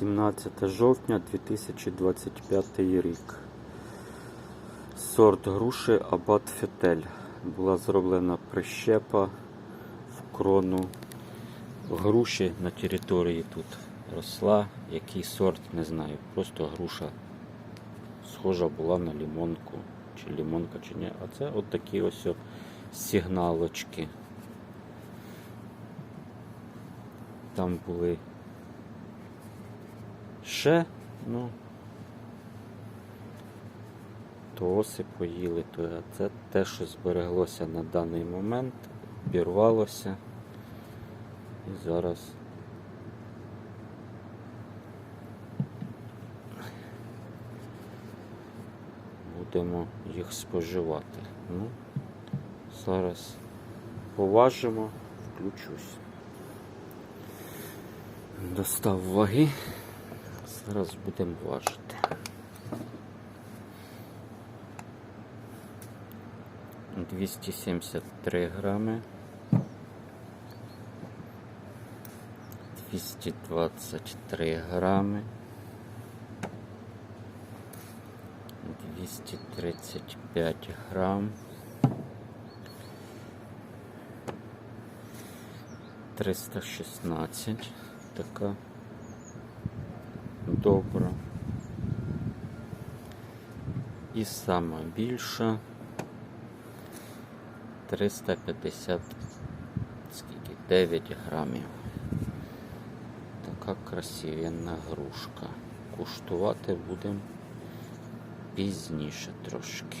17 жовтня 2025 рік. Сорт груші Абат Фетель. Була зроблена прищепа в крону груші на території тут росла. Який сорт, не знаю. Просто груша схожа була на лімонку. Чи лімонка, чи ні. А це от такі ось сигналочки. Там були ще, ну, то оси поїли, то це те, що збереглося на даний момент, обірвалося. І зараз будемо їх споживати. Ну, зараз поважимо, включусь. Достав ваги. Зараз будемо важити. Двісті сімдесят три грами. Двісті двадцять три грами. Двісті тридцять п'ять грам. Триста шістнадцять. Така добра. І сама більша 350 скільки 9 грамів. Така красивенна грушка. Куштувати будемо пізніше трошки.